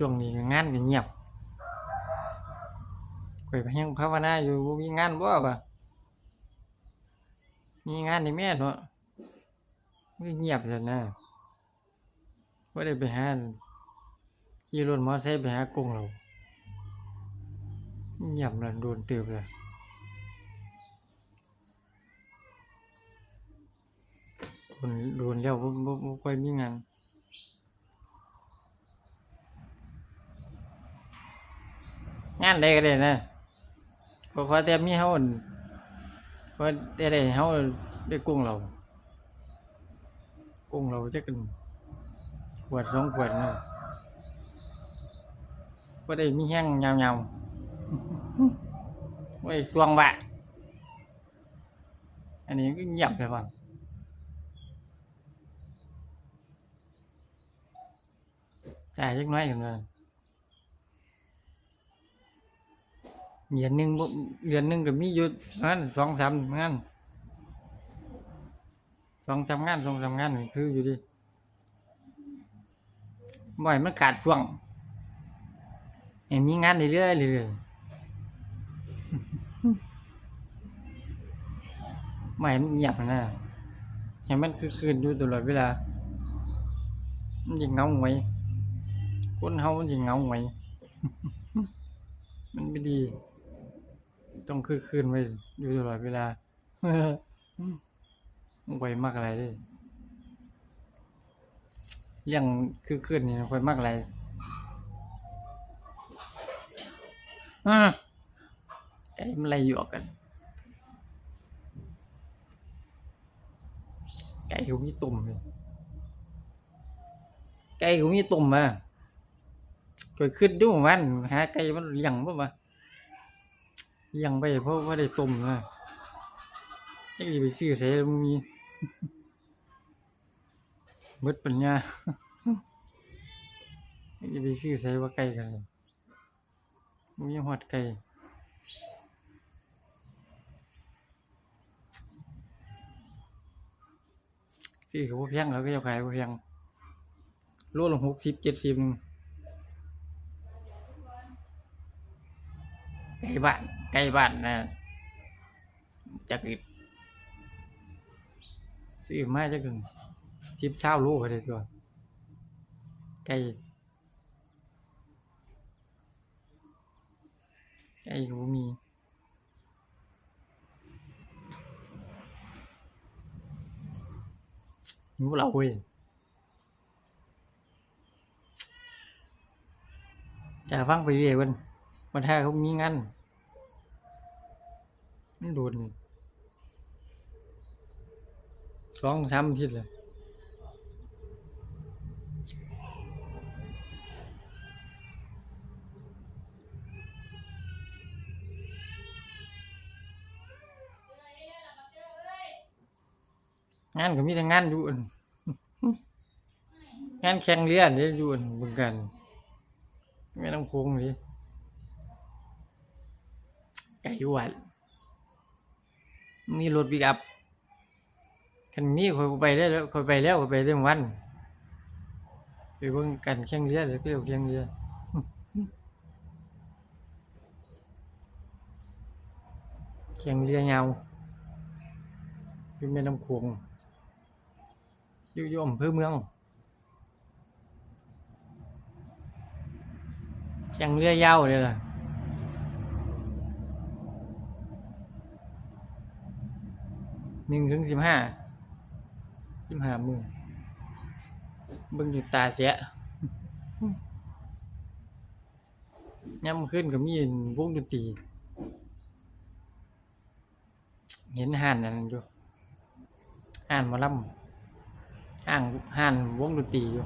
ช่วงนี้งานก็เงียบข่อยก็ยังภาวนาอยู่บ่มีงานบ่วะมีงานนี่แม่เนาะมันเงียบซั่นนะบ่ได้ไปหาขี่รถมอเตอร์ไซค์ไปหากงเราเงียบแล้วโดนเติบแล้วโดนโดนแล้วบ่บ่บ่ค่อยมีงาน งานใดก็ได้นะขอขอแต่มีเฮาอั่นขอแต่ได้เฮาได้กุ้งเรากุ้งเราจะกันขวดสองขวดเนาะบ่ได้มีแห้งยาวๆไว้สวงบะอันนี้ก็เงียบเลยว่ะจ่ายเล็กน้อยกันเลย เดือนหนึ่งบ่เดือนหนึ่งก็มีอยู่งานสองสามงานสองสามงานสองสามงานนี่คืออยู่ดิบ่อยมันขาดช่วงเห็นมีงานเรื่อยๆเรื่อยๆไม่มันเงียบนะเห็นมันคือคืนอยู่ตลอดเวลามันยิงเงาไว้คนเฮามันยิงเงาไว้มันไม่ดี ต้องคือคืนไว้อยู่ตลอดเวลาไวมากอะไรเด้เรื่องคือคืนนี่ไวมากอะไรอ่าไอ้มันอะไรอยู่กันไก่เขามีตุ่มเลยไก่เขามีตุ่มมาเกิดขึ้นด้วยมันหาไก่มันเลี้ยงบ่มา ยังไปเพราะว่าได้ต้มนะยังจะไปซื้อใส่แล้วมันมีมดปัญญายังจะไปซื้อใส่ว่าไก่กันเลยมีหอดไก่ซื้อเขาบ่แพงแล้วก็จะขายบ่แพงโลละหกสิบเจ็ดสิบนึง ไก่บ้านไก่บ้านนะจากอีกซื้อมาจากถึงสิบเช้าลูกเลยตัวไก่ไก่ก็มีหนูเราเว้ยจะฟังไปเรื่อยๆวัน วันถ้าเขามีงานมันโดนสองสามทิตย์เลยงานก็มีแต่งานอยู่อันงานแข่งเรือเนี่ยอยู่อั่นบึงกัน ไม่ต้องคงเลย ไก่วัดมีรถปิกอัพคันนี้คอยไปได้แล้วคอยไปแล้วคอยไปเรื่องวันไปเบิ่งกันแข่งเรือเดี๋ยวเดี๋ยงเรือแข่งเรือยาอยู่แม่น้ำโขงอยู่ยู่อำเภอเมืองแข่งเรือยาวเลยล่ะ หนึ่งถึงสิบห้าสิบห้ามือเบิ่งอยู่ตาเสียย่ำขึ้นก็มีวงดนตรีเห็นห่านอันนั้นอยู่ห่านมาล่ำห่างห่านวงดนตรีอยู่